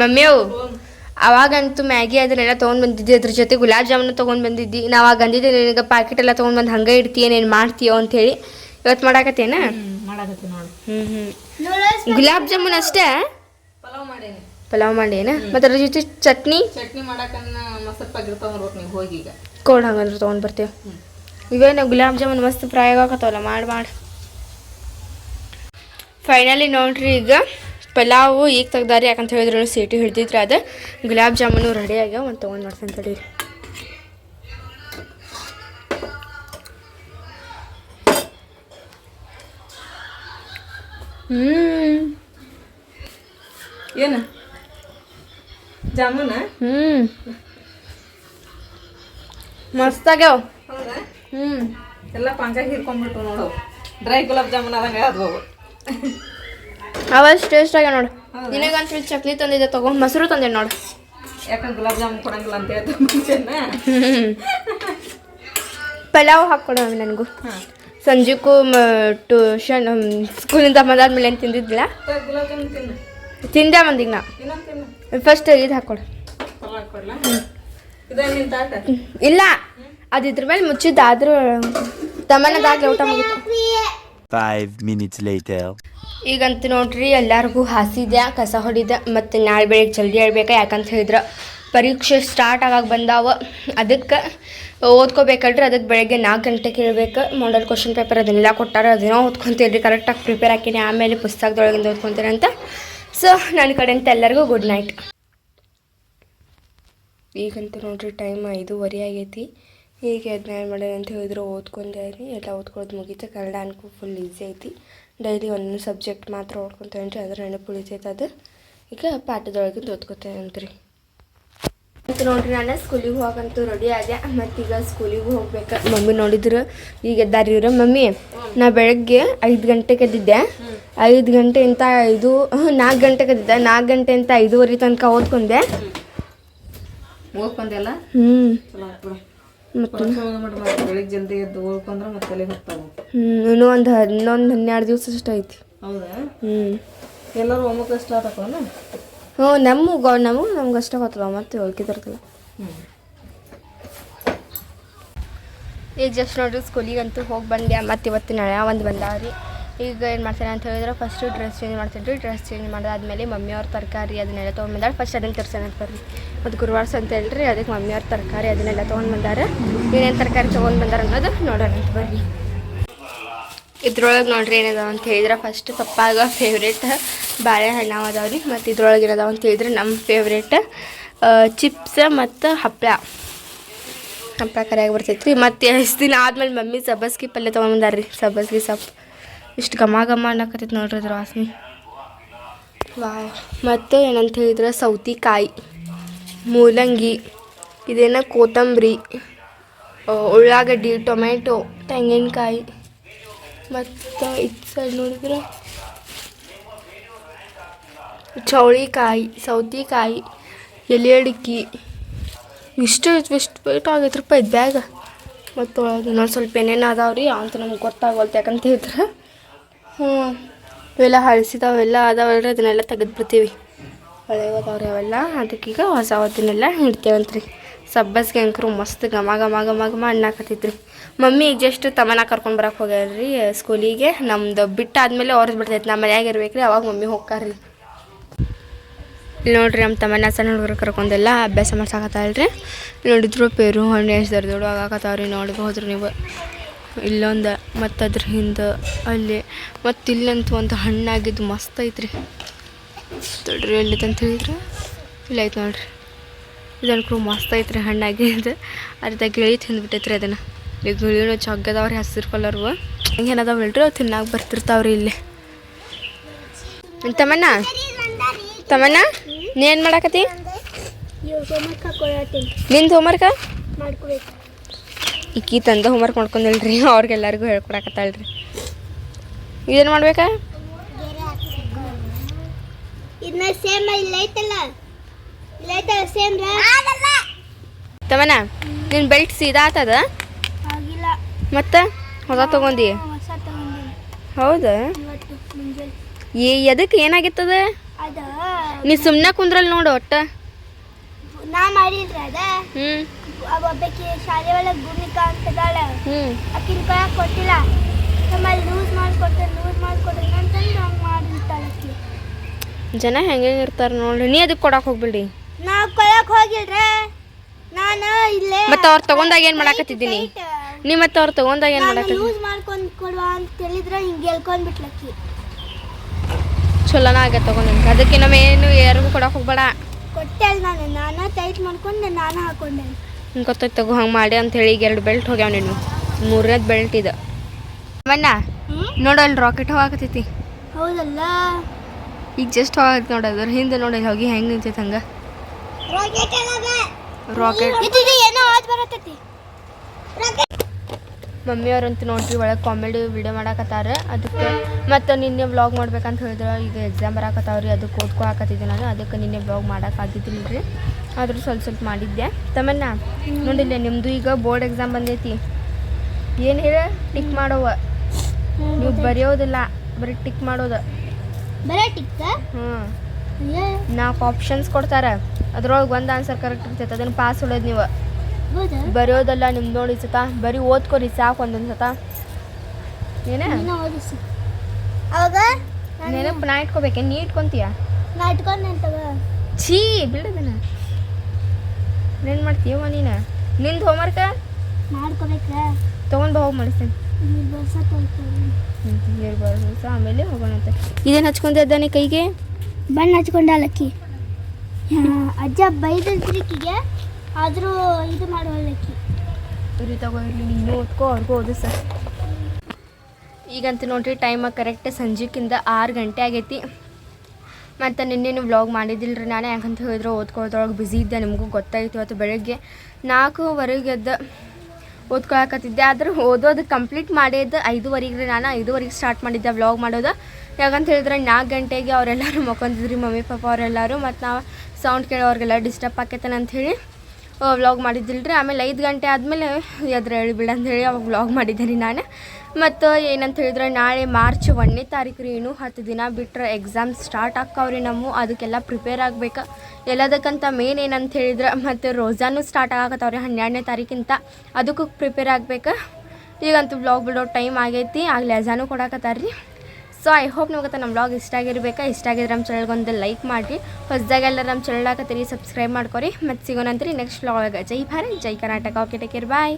ಮಮ್ಮಿಯವು ಅವಾಗಂತೂ Maggi ಅದನ್ನೆಲ್ಲ ತೊಗೊಂಡು ಬಂದಿದ್ದೆ ಅದ್ರ ಜೊತೆ ಗುಲಾಬ್ ಜಾಮೂನು ತೊಗೊಂಡು ಬಂದಿದ್ದಿ. ನಾವು ಆಗ ಅಂದಿದ್ದೆ ನಿನಗೆ ಪ್ಯಾಕೆಟ್ ಎಲ್ಲ ತೊಗೊಂಡು ಬಂದು ಹಂಗೆ ಇಡ್ತೀಯ ನೀನು ಮಾಡ್ತೀಯೋ ಅಂತೇಳಿ ಇವತ್ತು ಮಾಡಾಕತ್ತೇನ? ಹ್ಞೂ ಹ್ಞೂ ಗುಲಾಬ್ ಜಾಮೂನ್ ಅಷ್ಟೇ? ಪಲಾವ್ ಮಾಡೇನಿ. ಪಲಾವ್ ಮಾಡೇನ? ಮತ್ತು ಅದ್ರ ಜೊತೆ ಚಟ್ನಿ? ಚಟ್ನಿ ನೋಡ್ಬೇಕು ಹೋಗಿ ಈಗ. ಕೋಡ್ ಹಂಗಂದ್ರೆ ತೊಗೊಂಡು ಬರ್ತೇವೆ ಇವೇನು ಗುಲಾಬ್ ಜಾಮೂನ್ ಮಸ್ತ್ ಫ್ರೈ ಆಗಕತ್ತವಲ್ಲ ಮಾಡಿ ಮಾಡಿ. ಫೈನಲಿ ನೋಡ್ರಿ ಈಗ. ಪಲಾವು ಈಗ ತೆಗ್ದಾರಿ ಯಾಕಂತ ಹೇಳಿದ್ರು ಸೀಟಿ ಹಿಡ್ದಿದ್ರೆ ಅದು. ಗುಲಾಬ್ ಜಾಮೂನು ರೆಡಿ ಆಗ್ಯಾವ ಒಂದು ತೊಗೊಂಡು ಮಾಡ್ತೀನಿ ತಡೀರಿ ಹ್ಞೂ ಏನು? ಜಾಮೂನ? ಹ್ಞೂ ಮಸ್ತ್ ಆಗ್ಯಾವ. ಹೌದಾ? ಹ್ಞೂ ಎಲ್ಲ ಪಂಕ ಹೀರ್ಕೊಂಡ್ಬಿಟ್ಟು ನೋಡು ಡ್ರೈ ಗುಲಾಬ್ ಜಾಮೂನ್ ಆದಂಗೆ ಅದು ಅವಷ್ಟು ಟೇಸ್ಟ್ ಆಗ್ಯಾವ ನೋಡು? ನಿನಗಂತೂ ಚಕ್ಲಿ ತಂದಿದ್ದೆ ತಗೊಂಡು ಮೊಸರು ತಂದೆ ನೋಡು. ಯಾಕಂದ್ರೆ ಗುಲಾಬ್ ಜಾಮೂನ್ ಕೊಡಂಗಿಲ್ಲ ಅಂತ ಹೇಳ್ತಾ ಮುಂಚೆನ ಪಲಾವ್ ಹಾಕ್ಕೊಡು ನನಗೂ. ಸಂಜೆಗೂ ಟ್ಯೂಷನ್ ಸ್ಕೂಲಿಂದ ಬಂದಾದ್ಮೇಲೆ ಏನು ತಿಂದಿದ್ದಿಲ್ಲ? ಗುಲಾಬ್ ಜಾಮೂನ್ ತಿನ್ನು. ತಿಂದೆ ಬಂದಿಗ ನಾ ಫಸ್ಟ್ ಇದು ಹಾಕ್ಕೊಡು. ಇಲ್ಲ. ಅದು ಇದ್ರ ಮೇಲೆ ಮುಚ್ಚಿದ್ದಾದ್ರೂ ತಮ್ಮನದಾಗಲಿ ಊಟ ಮುಗಿತು. 5 minutes later. ಈಗಂತೂ ನೋಡ್ರಿ, ಎಲ್ಲರಿಗೂ ಹಾಸಿದೆ ಕಸ ಹೊಡಿದೆ, ಮತ್ತು ನಾಳೆ ಬೆಳಿಗ್ಗೆ ಜಲ್ದಿ ಹೇಳ್ಬೇಕು ಯಾಕಂತ ಹೇಳಿದ್ರೆ, ಪರೀಕ್ಷೆ ಸ್ಟಾರ್ಟ್ ಆಗಾಗ ಬಂದಾವ. ಅದಕ್ಕೆ ಓದ್ಕೋಬೇಕಲ್ರಿ ಅದಕ್ಕೆ ಬೆಳಗ್ಗೆ ನಾಲ್ಕು ಗಂಟೆಗೆ ಹೇಳ್ಬೇಕು ಮಾಡಲ್ ಕ್ವಶನ್ ಪೇಪರ್ ಅದನ್ನೆಲ್ಲ ಕೊಟ್ಟಾರ ಅದನ್ನೋ ರೀ ಕರೆಕ್ಟಾಗಿ ಪ್ರಿಪೇರ್ ಹಾಕಿನಿ, ಆಮೇಲೆ ಪುಸ್ತಕದೊಳಗಿಂದ ಓದ್ಕೊತೀನಿ ಅಂತ. ಸೊ ನನ್ನ ಕಡೆಯಿಂದ ಎಲ್ಲರಿಗೂ ಗುಡ್ ನೈಟ್ ಈಗಂತೂ ನೋಡ್ರಿ ಟೈಮ್ ಐದೂವರೆ ಆಗೈತಿ. ಈಗ ಅದನ್ನ ಏನು ಮಾಡೋದು ಅಂತ ಹೇಳಿದ್ರು, ಓದ್ಕೊಂಡೆ, ಎಲ್ಲ ಓದ್ಕೊಳ್ಳೋದು ಮುಗೀತು. ಕನ್ನಡ ಅನ್ಕೂ ಫುಲ್ ಈಸಿ ಐತಿ. ಡೈಲಿ ಒಂದೊಂದು ಸಬ್ಜೆಕ್ಟ್ ಮಾತ್ರ ಓದ್ಕೊತೇನೆ ರೀ ಅದ್ರ ನೆನಪು ಉಳಿತೈತೆ ಅದು. ಈಗ ಪಾಠದೊಳಗಿಂದ ಓದ್ಕೊತೇನೆ ರೀ ಅಂತ ನೋಡ್ರಿ ನಾನು ಸ್ಕೂಲಿಗೆ ಹೋಗಂತೂ ರೆಡಿ ಆದೆ. ಮತ್ತೀಗ ಸ್ಕೂಲಿಗೆ ಹೋಗ್ಬೇಕು. ಮಮ್ಮಿ ನೋಡಿದ್ರು ಈಗ ಎದ್ದಾರಿ ಇವ್ರ ಮಮ್ಮಿ. ನಾ ಬೆಳಗ್ಗೆ ಐದು ಗಂಟೆಗೆ ಎದ್ದಿದ್ದೆ ಐದು ಗಂಟೆಯಿಂದ ಐದು ನಾಲ್ಕು ಗಂಟೆಗೆ ಎದ್ದಿದ್ದೆ ನಾಲ್ಕು ಗಂಟೆಯಿಂದ ಐದೂವರೆ ತನಕ ಓದ್ಕೊಂಡೆ. ಓದ್ಕೊಂಡೆಲ್ಲ ಹ್ಞೂ ಮತ್ತು ಬೆಳಿಗ್ಗೆ ಜಲ್ದಿ ಎದ್ದು ಹೋಗ್ಕೊಂಡ್ರೆ ಮತ್ತೆ ತಲೆಗೆ ಹೋಗ್ತಾವೆ ಹ್ಞೂ ಇನ್ನೂ ಒಂದು ಹನ್ನೊಂದು ಹನ್ನೆರಡು ದಿವಸ ಅಷ್ಟು ಐತಿ. ಹೌದಾ? ಹ್ಞೂ ಎಲ್ಲರೂ ಒಮ್ಮಕ್ಕೆ ಸ್ಟಾರ್ಟ್ ಹಾಕೋಣ ಹ್ಞೂ ನಮಗೆ ನಮಗೂ ನಮ್ಗೆ ಅಷ್ಟೇ ಗೊತ್ತದ ಮತ್ತೆ ಹೋಗಿದ್ರಲ್ಲ ಹ್ಞೂ ಈಗ ಜಸ್ಟ್ ನೋಡ್ರಿ ಸ್ಕೂಲಿಗಂತೂ ಹೋಗಿ ಬಂದೆ ಮತ್ತು ಇವತ್ತು ನಾಳೆ ಒಂದು ಬಂದಾವ್ರಿ? ಈಗ ಏನು ಮಾಡ್ತಾರೆ ಅಂತ ಹೇಳಿದ್ರೆ ಫಸ್ಟು ಡ್ರೆಸ್ ಚೇಂಜ್ ಮಾಡ್ತೀನಿ ಡ್ರೆಸ್ ಚೇಂಜ್ ಮಾಡಾದ್ಮೇಲೆ ಮಮ್ಮಿಯವ್ರ ತರಕಾರಿ ಅದನ್ನೆಲ್ಲ ತೊಗೊಂಡು ಫಸ್ಟ್ ಅದನ್ನು ತರ್ಸೋಣ ಅಂತ ಬರ್ರಿ. ಮತ್ತು ಗುರುವಾರ ಅಂತ ಹೇಳ್ರಿ ಅದಕ್ಕೆ ಮಮ್ಮಿಯವ್ರ ತರಕಾರಿ ಅದನ್ನೆಲ್ಲ ತೊಗೊಂಡು ಬಂದಾರೆ ಏನೇನು ತರಕಾರಿ ತೊಗೊಂಡು ಬಂದಾರೆ ಅನ್ನೋದು ನೋಡೋಣ ಅಂತ ಬರ್ರಿ. ಇದ್ರೊಳಗೆ ನೋಡ್ರಿ ಏನದಾವ ಅಂತ ಹೇಳಿದ್ರೆ ಫಸ್ಟ್ ಪಪ್ಪಾಗ ಫೇವ್ರೇಟ್ ಬಾಳೆಹಣ್ಣು ರೀ ಮತ್ತು ಇದ್ರೊಳಗೆ ಏನದಾವ ಅಂತ ಹೇಳಿದ್ರೆ ನಮ್ಮ ಫೇವ್ರೇಟ್ ಚಿಪ್ಸ್ ಮತ್ತು ಹಪ್ಪಳ ಹಪ್ಪಳ ಕರಿಯಾಗಿ ಬರ್ತೈತೆ ರೀ ಮತ್ತು ಎಷ್ಟು ದಿನ ಆದ್ಮೇಲೆ ಮಮ್ಮಿ ಸಬ್ಬಸ್ಗಿ ಪಲ್ಯ ತೊಗೊಂಬಂದಾರ ರೀ ಸಬ್ಬಸ್ಗಿ ಸೊಪ್ಪು ಇಷ್ಟು ಘಮ ಘಮ ಅನ್ನಕತ್ತೈತೆ ನೋಡ್ರಿ ಅದ್ರ ವಾಸನೆ. ವಾವ್. ಮತ್ತು ಏನಂತ ಹೇಳಿದ್ರೆ ಸೌತಿಕಾಯಿ, ಮೂಲಂಗಿ, ಇದೇನ ಕೊತ್ತಂಬರಿ ಉಳ್ಳಾಗಡ್ಡಿ ಟೊಮೆಟೊ ತೆಂಗಿನಕಾಯಿ, ಮತ್ತು ಇದು ಸೈಡ್ ನೋಡಿದ್ರೆ ಚೌಳಿಕಾಯಿ, ಸೌತಿಕಾಯಿ ಎಲೆ ಅಡಿಕೆ ಇಷ್ಟು ಇಷ್ಟು ವೇಟ್ ಆಗೈತೆ ರೂಪಾಯಿ ಬ್ಯಾಗ ಮತ್ತು ಒಳಗೆ ಇನ್ನೊಂದು ಸ್ವಲ್ಪ ಏನೇನು ಅದಾವೆ ರೀ ಅಂತ ನಮ್ಗೆ ಗೊತ್ತಾಗವಲ್ತು ಯಾಕಂತ ಹೇಳಿದ್ರೆ. ಹ್ಞೂ. ಇವೆಲ್ಲ ಹಳಸಿದವೆಲ್ಲ ಅದಾವಲ್ರಿ ಅದನ್ನೆಲ್ಲ ತೆಗೆದು ಬಿಡ್ತೀವಿ ಹಳೆವು ಅದಾವ್ರಿ ಅವೆಲ್ಲ. ಅದಕ್ಕೀಗ ಹೊಸ ಹೊತ್ತಿನೆಲ್ಲ ಹಿಡ್ತೇವಂತ್ರಿ. ಸಬ್ಬಸ್ಗೆ ಅಂಕರು ಮಸ್ತ್ ಘಮ ಘಮ ಘಮ ಘಮ ಅಣ್ಣಾಕತ್ತೈತ್ರಿ ಮಮ್ಮಿ ಈಗ ಜಸ್ಟ್ ತಮ್ಮನ ಕರ್ಕೊಂಡು ಬರಕ್ಕೆ ಹೋಗ್ಯಾರ್ರಿ ಸ್ಕೂಲಿಗೆ. ನಮ್ದು ಬಿಟ್ಟಾದ್ಮೇಲೆ ಅವ್ರದ್ದು ಬಿಡ್ತೈತೆ ನಮ್ಮ ಮನ್ಯಾಗ ಇರ್ಬೇಕು ರೀ ಅವಾಗ ಮಮ್ಮಿ ಹೋಗ್ತಾರ್ರಿ ಇಲ್ಲಿ ನೋಡ್ರಿ ನಮ್ಮ ತಮ್ಮನ ಸಣ್ಣ ಹುಡುಗರು ಕರ್ಕೊಂಡೆಲ್ಲ ಅಭ್ಯಾಸ ಮಾಡ್ಸಕತ್ತಲ್ರಿ ನೋಡಿದ್ರು ಪೇರು ಹಣ್ಣು ಎಷ್ಟು ದೊಡ್ಡ ದೊಡ್ಡ ಆಗಾಕತ್ತಾವ್ರಿ ನೋಡ್ಬೋದ್ರಿ ನೀವು. ಇಲ್ಲೊಂದು ಮತ್ತು ಅದ್ರ ಹಿಂದೆ ಅಲ್ಲಿ. ಮತ್ತು ಇಲ್ಲಂತೂ ಒಂದು ಹಣ್ಣಾಗಿದ್ದು ಮಸ್ತ್ ಐತ್ರಿ. ದೊಡ್ಡ್ರಿ ಅಂತ ಹೇಳಿದ್ರೆ? ಇಲ್ಲ ಐತೆ ನೋಡ್ರಿ. ಇದನ್ಕೂ ಮಸ್ತ್ ಐತ್ರಿ ಹಣ್ಣಾಗಿದ್ದು ಅರ್ಧ ಗಿಳಿ ತಿಂದ್ಬಿಟ್ಟೈತ್ರಿ ಅದನ್ನು. ಈಗ ಗಿಳಿನೂ ಚೊಗ್ಗದವ್ರಿ ಹಸಿರು ಕಲರ್ವು ಹಿಂಗೇನದಾವ ಹೇಳ್ರಿ ಅವು ತಿನ್ನಾಕ ಬರ್ತಿರ್ತಾವ್ರಿ ಇಲ್ಲಿ. ತಮ್ಮಣ್ಣ? ತಮ್ಮಣ್ಣ? ನೀ ಏನು ಮಾಡಾಕತ್ತಿ? ನಿಂದು ಹೋಮ್ವರ್ಕ ಮಾಡ್ಕೋಬೇಕು. ಈಕಿ ತಂದ ಹೋಮ್ವರ್ಕ್ ಮಾಡ್ಕೊಂಡಿಲ್ರಿ ಅವ್ರಿಗೆಲ್ಲರಿಗೂ ಹೇಳ್ಕೊಡಕತ್ತಾಳ್ರಿ. ಏನು ಮಾಡ್ಬೇಕಾ? ಇದನ್ನ ಸೇಮ್ ಇಲ್ಲ ಐತಲ್ಲ? ಇಲ್ಲ ಐತಲ್ಲ ಸೇಮ್ ತಮ್ಮಣ್ಣ ನಿನ್ನ ಬೆಲ್ಟ್ ಸೀದಾ ಆತದ? ಆಗಿಲ್ಲ. ಮತ್ತೆ? ಹೊಸ ತಗೊಂಡಿ? ಹೌದಾ? ಏ ಎದಕ್ಕೆ ಏನಾಗಿತ್ತದ? ನೀ ಸುಮ್ಮನೆ ಕುಂದ್ರಲ್ಲಿ ನೋಡು ಒಟ್ಟ. ನಾ ಮಾಡಿಲ್ರಿ ಅದ? ಹ್ಞೂ ಒಬ್ಬಾಕಿ ಶಾಲೆ ಒಳಗೆ ಭೂಮಿಕಾ ಅಂತದಾಳ ಆಕಿನ ಕೈಯಾಗ ಕೊಟ್ಟಿಲ್ಲ. ನಮ್ಮಲ್ಲಿ ಲೂಸ್ ಮಾಡಿಕೊಡ್ತೇನೆ ಲೂಸ್ ಮಾಡ್ಕೊಡ್ರಿ ಅಂತಂದು ಹಂಗೆ ಮಾಡಿರ್ತಾಳೆ ಆಕಿ. ಜನ ಹೆಂಗೆ ಇರ್ತಾರೆ ನೋಡ್ರಿ. ನೀ ಅದಕ್ಕೆ ಕೊಡಕ್ಕೆ ಹೋಗ್ಬಿಡಿ ನಾವು ಕೊಳಕ್ ಹೋಗಿಲ್ರ? ನಾನು ಇಲ್ಲೇ. ಮತ್ತೆ ಅವ್ರು ತಗೊಂಡಾಗ ಏನು ಮಾಡಾಕತ್ತಿದ್ದೀನಿ? ನೀ ಮತ್ತೆ ಅವ್ರು ತಗೊಂಡಾಗ ಏನು ಮಾಡಾಕತ್ತಿ ಲೂಸ್ ಮಾಡ್ಕೊಂಡು ಕೊಡುವ ಅಂತ ಹೇಳಿದ್ರೆ ಹಿಂಗೆ ಹೇಳ್ಕೊಂಡ್ ಬಿಟ್ಲಕ್ಕಿ ಚಲೋನ ಆಗ ತಗೊಂಡು ಅದಕ್ಕೆ ನಮ್ಮ ಏನು ಯಾರಿಗೂ ಕೊಡಕ್ಕೆ ಹೋಗ್ಬೇಡ. ಕೊಟ್ಟೆ ನಾನು. ನಾನು ಟೈಟ್ ಮಾಡ್ಕೊಂಡು ನಾನು ಹಾಕೊಂಡೆ ಹಿಂಗೆ ಗೊತ್ತೈತೆ ತಗೋ ಹಂಗೆ ಮಾಡಿ ಅಂತ ಹೇಳಿ ಈಗ ಎರಡು ಬೆಲ್ಟ್ ಹೋಗ್ಯಾವ ನೀನು. ಮೂರನೇದು ಬೆಲ್ಟ್ ಇದು. ಮಣ್ಣ ನೋಡು ಅಲ್ಲಿ ರಾಕೆಟ್ ಹೋಗಾಕತ್ತೈತಿ. ಹೌದಲ್ಲ? ಈಗ ಜಸ್ಟ್ ಹೋಗತ್ತೆ ನೋಡು ಅದ್ರ ಹಿಂದೆ ನೋಡಿ ಹೋಗಿ ಹೆಂಗೆ ನಿಂತೈತೆ ಹಂಗೆ. ರಾಕೆಟ್ ಏನೋ ಆವಾಜ್ ಬರತೈತಿ. ಮಮ್ಮಿಯವ್ರಂತೂ ನೋಡ್ರಿ ಒಳಗೆ ಕಾಮಿಡಿ ವಿಡಿಯೋ ಮಾಡಾಕತ್ತಾರ. ಅದಕ್ಕೆ ಮತ್ತು ನಿನ್ನೆ ವ್ಲಾಗ್ ಮಾಡ್ಬೇಕಂತ ಹೇಳಿದ್ರೆ ಈಗ ಎಕ್ಸಾಮ್ ಬರಾಕತ್ತಾವ್ರಿ ಅದಕ್ಕೆ ಓದ್ಕೊಳಕತ್ತಿದ್ದೆ ನಾನು. ಅದಕ್ಕೆ ನಿನ್ನೆ ವ್ಲಾಗ್ ಮಾಡೋಕ್ಕಾಗಿದ್ದಿಲ್ಲ ರೀ ಆದರೂ ಸ್ವಲ್ಪ ಸ್ವಲ್ಪ ಮಾಡಿದ್ದೆ. ತಮ್ಮನ್ನ ನೋಡಿಲ್ಲ ನಿಮ್ಮದು ಈಗ ಬೋರ್ಡ್ ಎಕ್ಸಾಮ್ ಬಂದೈತಿ. ಏನು ಹೇಳ? ಟಿಕ್ ಮಾಡೋವ. ನೀವು ಬರೆಯೋದಿಲ್ಲ ಬರೀ ಟಿಕ್ ಮಾಡೋದು. ಹ್ಞೂ ನಾಲ್ಕು ಆಪ್ಷನ್ಸ್ ಕೊಡ್ತಾರೆ. ಅದ್ರೊಳಗೆ ಒಂದು ಆನ್ಸರ್ ಕರೆಕ್ಟ್ ಇರ್ತೈತೆ. ಅದನ್ನು ಪಾಸ್ ಹೊಡೋದು ನೀವು. ಬರೆಯೋದಲ್ಲ ನಿಮ್ ನೋಡಿ ಸತ. ಬರೀ ಓದ್ಕೊರಿ ಸಾಕು ಒಂದೊಂದು ಸತ. ಏನ? ಅವಾಗ? ನೆನಪು ನಾ ಇಟ್ಕೋಬೇಕೆ? ನೀ ಇಟ್ಕೊಂತೀಯ? ನಾ ಇಟ್ಕೊಂಡೆ ಅಂತವ ಛೀ ಬಿಡದನ ಏನು ಮಾಡ್ತೀಯವ ನೀನು? ನಿಂದು ಹೋಮ್ವರ್ಕ ಮಾಡ್ಕೋಬೇಕ. ತೊಗೊಂಡು ಹೋಗಿ ಮಾಡಿಸ್ತೀನಿ. ನೀರು ಬರೋದು ಆಮೇಲೆ ಹೋಗೋಣಂತೆ ಇದೇನು ಹಚ್ಕೊಂಡಿದ್ದಾನೆ ಕೈಗೆ? ಬಣ್ಣ ಹಚ್ಕೊಂಡಲ್ಲಕ್ಕಿ ಅಜ್ಜ ಬೈದಲ್ತ್ರಿಕಿಗೆ ಆದರೂ ಇದು ಮಾಡುವಲ್ಲಕ್ಕಿ ಇರಿ ತಗೋ, ಇರಲಿ, ನೀನು ಓದ್ಕೋ, ಅವ್ರಿಗೂ ಓದು ಸರ್. ಈಗಂತೂ ನೋಡ್ರಿ ಟೈಮ ಕರೆಕ್ಟ್ ಸಂಜೆಕ್ಕಿಂತ ಆರು ಗಂಟೆ ಆಗೈತಿ. ಮತ್ತು ನಿನ್ನೇನು ವ್ಲಾಗ್ ಮಾಡಿದ್ದಿಲ್ಲ ರೀ ನಾನು? ಯಾಕಂತ ಹೇಳಿದ್ರೆ ಓದ್ಕೊಳ್ಳೋದ್ರೊಳಗೆ ಬ್ಯುಸಿ ಇದ್ದೆ, ನಿಮಗೂ ಗೊತ್ತಾಯಿತು ಇವತ್ತು ಬೆಳಗ್ಗೆ. ನಾಲ್ಕೂವರೆಗೆ ಎದ್ದು ಓದ್ಕೊಳಕತ್ತಿದ್ದೆ. ಆದ್ರೆ ಓದೋದು ಕಂಪ್ಲೀಟ್ ಮಾಡಿದ್ದು ಐದುವರೆಗೆ ರೀ ನಾನು. ಐದುವರೆಗೆ ಸ್ಟಾರ್ಟ್ ಮಾಡಿದ್ದೆ ವ್ಲಾಗ್ ಮಾಡೋದು. ಯಾಕಂತ ಹೇಳಿದ್ರೆ ನಾಲ್ಕು ಗಂಟೆಗೆ ಅವರೆಲ್ಲರೂ ಮಕ್ಕೊಂದಿದ್ರಿ ಮಮ್ಮಿ, ಪಾಪ ಅವರೆಲ್ಲರೂ. ಮತ್ತು ನಾವು ಸೌಂಡ್ ಕೇಳೋರಿಗೆಲ್ಲ ಡಿಸ್ಟರ್ಬ್ ಆಕೈತನ ಅಂಥೇಳಿ ವ್ಲಾಗ್ ಮಾಡಿದ್ದಿಲ್ಲ ರೀ ಆಮೇಲೆ ಐದು ಗಂಟೆ ಆದಮೇಲೆ ಎದ್ರ ಹೇಳಿಬಿಡ ಅಂಥೇಳಿ ಅವಾಗ ವ್ಲಾಗ್ ಮಾಡಿದ್ದೆ ರೀ ನಾನು. ಮತ್ತು ಏನಂತ ಹೇಳಿದ್ರೆ ನಾಳೆ ಮಾರ್ಚ್ ಒಂದನೇ ತಾರೀಕು ರೀ ಇನ್ನು ಹತ್ತು ದಿನ ಬಿಟ್ಟರೆ ಎಕ್ಸಾಮ್ ಸ್ಟಾರ್ಟ್ ಆಕ್ಕಾವ್ರಿ ನಮ್ಮ. ಅದಕ್ಕೆಲ್ಲ ಪ್ರಿಪೇರ್ ಆಗ್ಬೇಕು. ಎಲ್ಲದಕ್ಕಂತ ಮೇನ್ ಏನಂತ ಹೇಳಿದ್ರೆ ಮತ್ತು ರೋಜಾನು ಸ್ಟಾರ್ಟ್ ಆಗತ್ತವ್ರಿ ಹನ್ನೆರಡನೇ ತಾರೀಕಿಂತ ಅದಕ್ಕೂ ಪ್ರಿಪೇರ್ ಆಗಬೇಕು. ಈಗಂತೂ ಬ್ಲಾಗ್ ಬಿಡೋ ಟೈಮ್ ಆಗೈತಿ. ಆಗಲೇ ಅಜಾನು ಕೊಡಾಕತ್ತಾರ್ರಿ. ಸೊ ಐ ಹೋಪ್ ನಿಮ್ಗೆ ನಮ್ಮ ಬ್ಲಾಗ್ ಇಷ್ಟ ಆಗಿರ್ಬೇಕಾ? ಇಷ್ಟ ಆಗಿದ್ರೆ ನಮ್ಮ ಚಾನಲ್ಗೆ ಒಂದು ಲೈಕ್ ಮಾಡಿರಿ. ಹೊಸದಾಗೆಲ್ಲ ನಮ್ಮ ಚಾನಲ್ ಹಾಕತ್ತೀರಿ ಸಬ್ಸ್ಕ್ರೈಬ್ ಮಾಡ್ಕೊರಿ. ಮತ್ತು ಸಿಗೋಣಂತ್ರಿ ನೆಕ್ಸ್ಟ್ ಬ್ಲಾಗ್ ಜೈ ಭಾರತ್, ಜೈ Karnataka. Okay take care bye